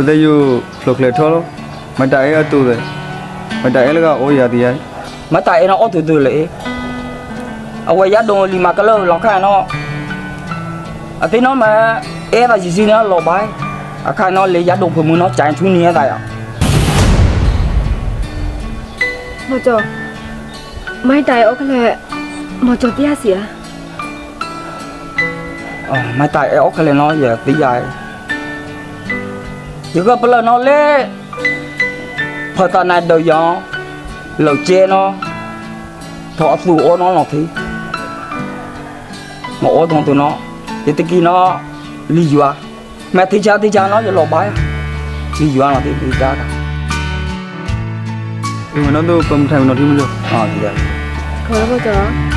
ပဒယုဖလုတ်လေထော်မတိုင်အတူတယ်မတိုင်လကအိုရတီယမတိုင်အောင်အတူတူလေအဝရဒုံလီမကလောလောက်ခါနော်အသိနော်မအဲပါစီစီနော်လောပိုင်းအခါနော်လေရဒုံဖမှုနော်ကြိုင်ချူနေရတာရမတော်မိုက်တိုင်အောက်ကလေးမတော်ပြစီလားအော်မိုက်တိုင်အောက်ကလေးနော်ရတိရိုင် ဒီကပလနော်လေဖတာနိုင်တော့ယောလောက်ကျဲနော်တော့အဖူအောနော်လောက်သေးမအောတော့တော့နော်ဒီတကီနော်လီယွာမတိချာတိချာနော်ရလောပိုင်းလီယွာနော်တိတိတာတာ e mo no do pam thai no thi mo lo အော်ဒီရခေါ်တော့မကျော်我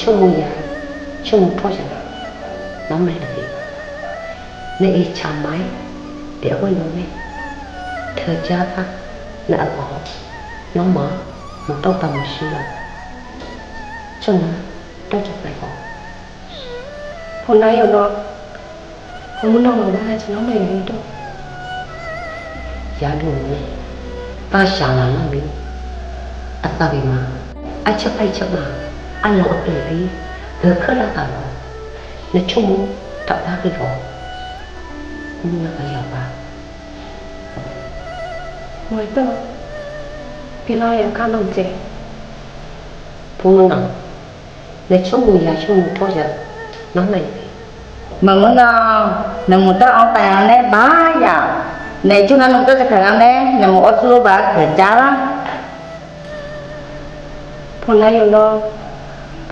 천국이야. 천국 포잖아. 남의 너희. 내이 참마이 biểu với nó mẹ thơ cha ta nợ bỏ nó mở một tông tầm một sư lộc cho nó đâu chọc lại bỏ hôm nay hôm đó không muốn đâu mà ba cho nó mày đi đâu giá đủ mẹ ta xả là nó mình à ta về mà. À chấp hay chấp mà. 알로것들이 더 커나가면 내 총무 답하기로 문나가 여봐 뭐였더? 빌라에 가능지 보는아 내 총무 야심을 보자 남나이 망은아 내 못다 엉따야네 바야 내 중간 못다 가가네 내 못으로 봐 그자라 보나요 너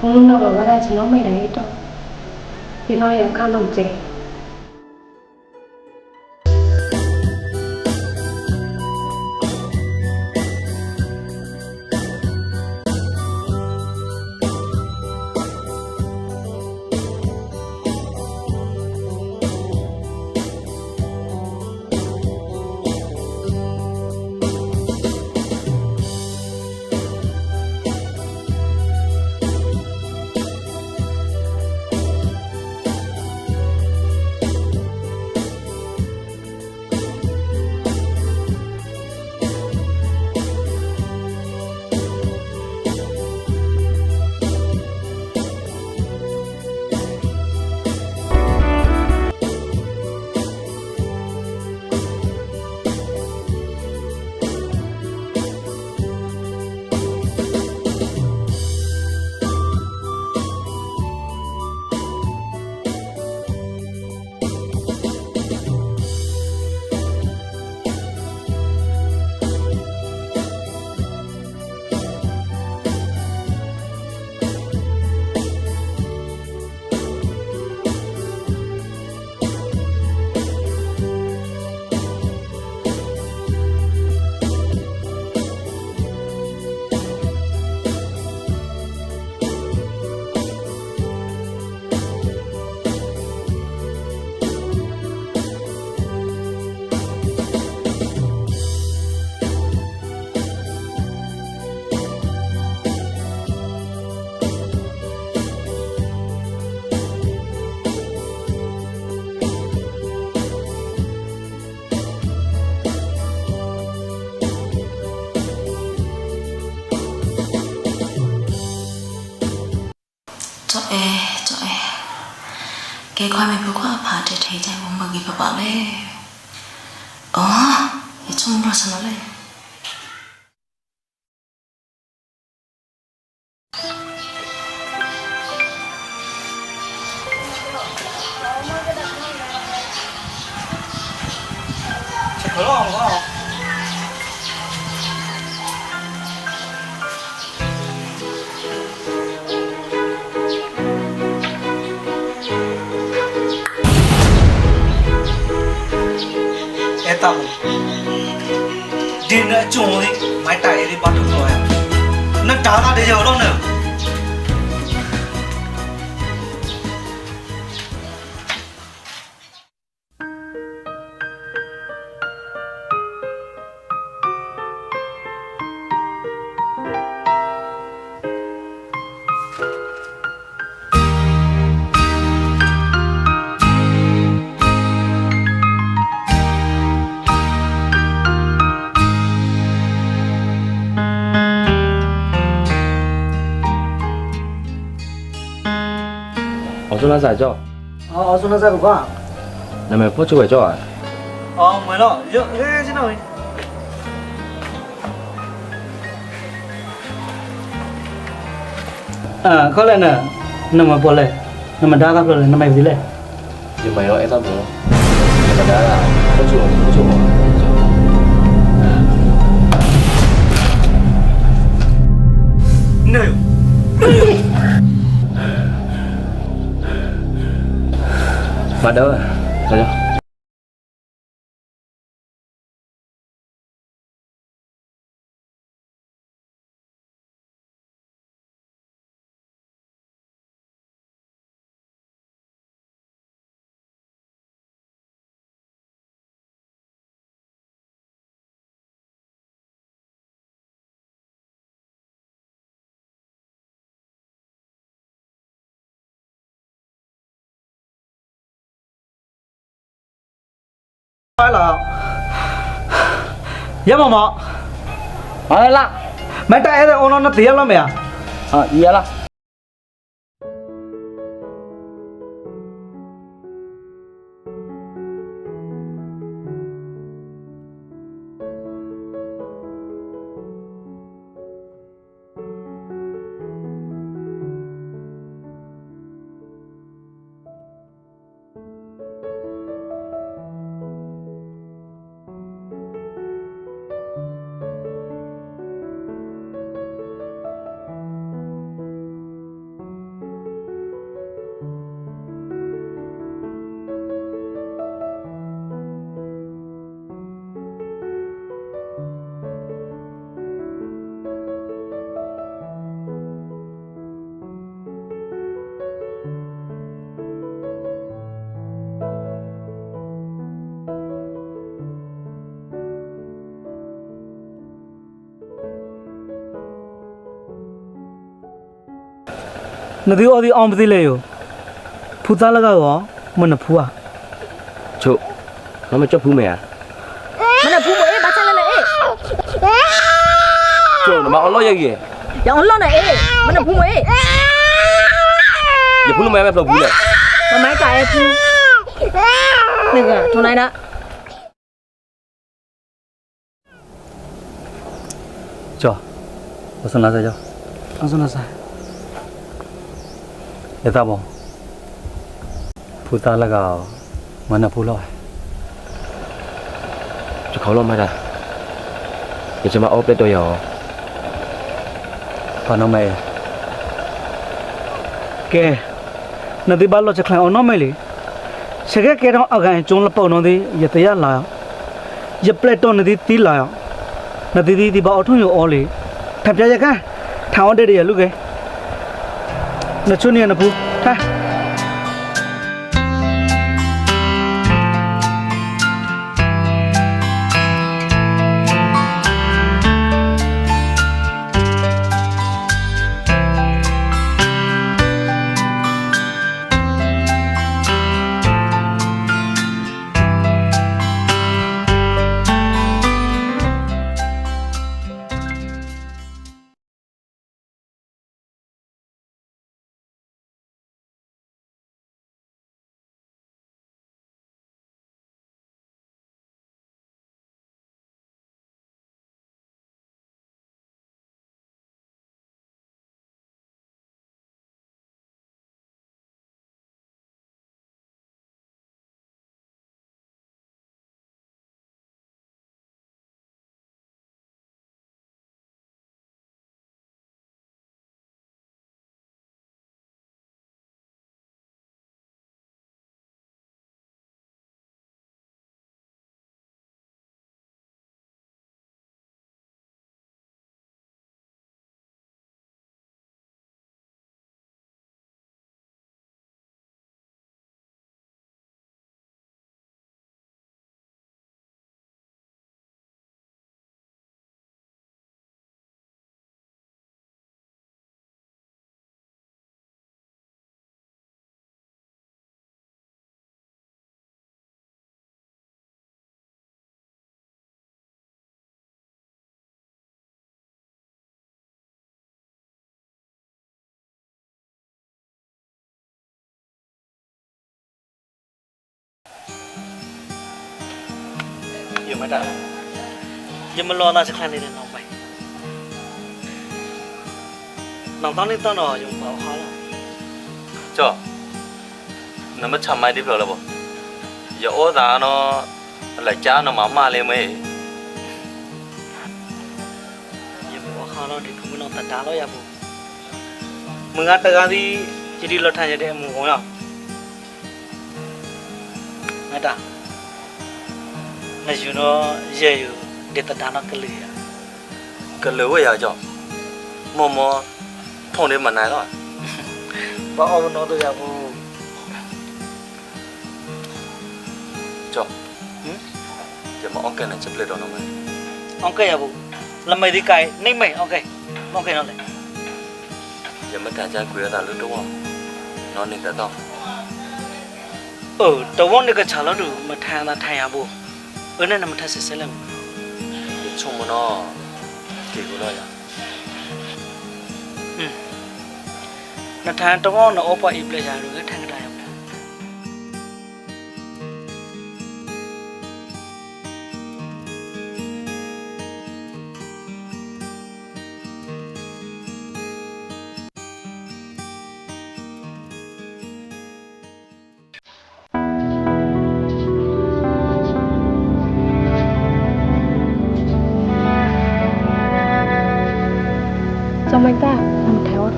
Và ở đây, nó mới là 到也看 tố. Trẻ ကြောက်အဲကြောက်အဲကဲခွာမေဘကွာဖာတဲ့ထိုင်ကြိုင်မမကြီးပပါလေအော်ရချုံရဆနလေ အဲ့တော့ဒီနဲ့ကြုံလေးမိုက်တိုင်လေးပတ်ထုတ်တော့ 어수나 사죠? 어, 어수나 사고 봐. 남의 포츠 왜 좋아? 어, 뭐야? 이거 해야지 나. à có lẽ là nằm ở bộ lệ nằm ở đa gặp rồi nằm ở vị lệ nhưng mà em sao rồi nằm ở đa là có chủ có chủ no 怎么的啦？破 ပါလားရမမ Mày là မတိုင်အဲ့ဒါအွန်လိုင်းနဲ့တရားလို့မရ Ờ, gì vậy là nó đi ở đi ông đi lấy rồi phụ ta là cái gì mình là phụ à? Chú nó mới cho phụ mẹ à? Mình là phụ mẹ bà cha là mẹ. Chú nó mà dạ, ông lo gì vậy dạ lo này. Mình là phụ mẹ. Giờ phụ nó mẹ mẹ là phụ này mà mẹ chạy phụ đừng à chỗ này đó. Cho, tôi xin lỗi cho, tôi xin lỗi ရသဘောဖူသားလက်ကမနဖူလောက်ကျခေါလုံးမတာဒီကျမအော်ပလက်တော့ရောဘာနောမဲကဲနဒီဘာလောချက်ခံအောင်နောမဲလေစကဲကဲတော့အကန်ကျုံးလပုံတော့ဒီရတရလာရပလက်တော့နဒီတီးလာရောနဒီဒီဒီဘာအထုံးရောအော်လေထပ်ပြရကထောင်းတဲ့တရလူကဲ Được chút. ยืมไม่ได้ยืมมารอราชการในเดือนน้องไปน้องต้องเล่นต้นหรอยังเปล่าเขาหรอจ้ะနမချမိုင်းဒီပြောလို့ပေါ့ရောသာနော်လက်ကြားနော်မမလေးမေးဒီဘောခါတော့ဒီကုမနော်တတားလို့ရဘူးမငါတကားစီကြည်ဒီလထန်ရတဲ့အမှုကောင်ရငါတာ မယူတော့ရဲ့ယူဒေတတာနာကလေးကလေးဝရကြောင့်မမဖုန်လေးမနိုင်တော့ဘာအောင်တော့တော့ရဘူးကြောင့်ဟင်ကျမအောင်ကနေချက်လက်တော့နော်မအောင်ကရဘူးလမေဒီကိုင်နေမေအောင်ကအောင်ကနော်လေကျမတန်ချာကိုရတာလို့တော့နော်နေတော့哦，到我那个茶楼路，没谈那谈下不？ 은혜는 못 하실 셀렘 총무나 개구라야 응 나타난 동안 오빠 입례 잘 누가 타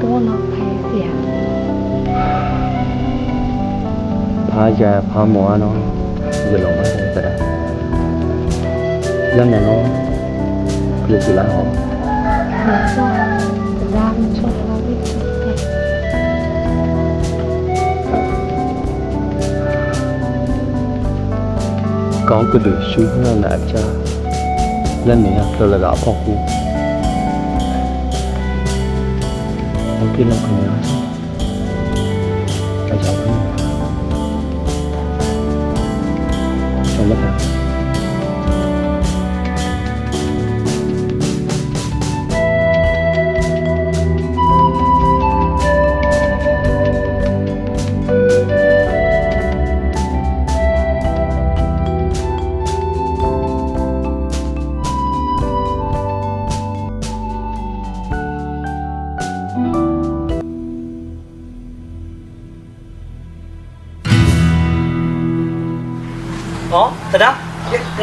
ตัวมาแพ้เสียพายาพาหมอเนาะอย่าลงมาเลยแต่ยังไงเนาะคลิกอยู่แล้วหรอร่างชดเราไม่ถูกก้องก็ดูชุดนั่นแหละจ้าแล้วเนี่ยเราเลยรับพ่อคุณ kinukuha.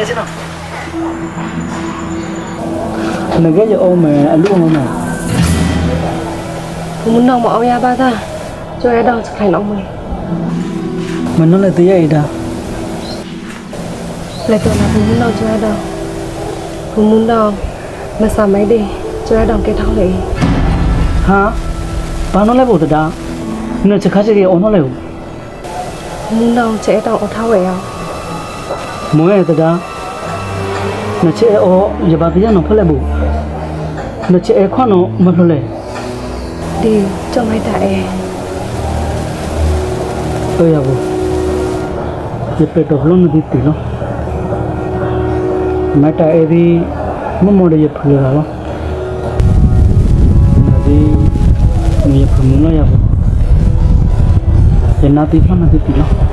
ချင်တော့ငါကရအောင်မယ်အလူမမဘုံနောက်မအောင်ရပါသားကျော်ရတော့စခိုင်းအောင်မယ်မနှုတ်နဲ့တရရတာလက်တော့ဘုံနောက်ကျော်ရတော့ဘုံနောက်မဆမိုက်တယ်ကျော်ရတော့ကဲထောင်းလေဟာဘာနှုတ်လဲဘုဒ္ဓတာနင်ချခါချေအောင်နှုတ်လဲဘုံနောက်ချဲတော့အထားဝဲရောမွေးတတာ နချေအောရပါပြရနော်ဖလက်ဘူးနချေအခွနော်မဖလဲဒီကြောက်လိုက်တာအဲတော့ရဘူးဒီပက်တော့လုံးမသိသေးနော်မတာအဲဒီမမော်ရဖူရတာလားဒီမြေဖုံနော်ရဘူးရနာတိဖမသိသေးနော်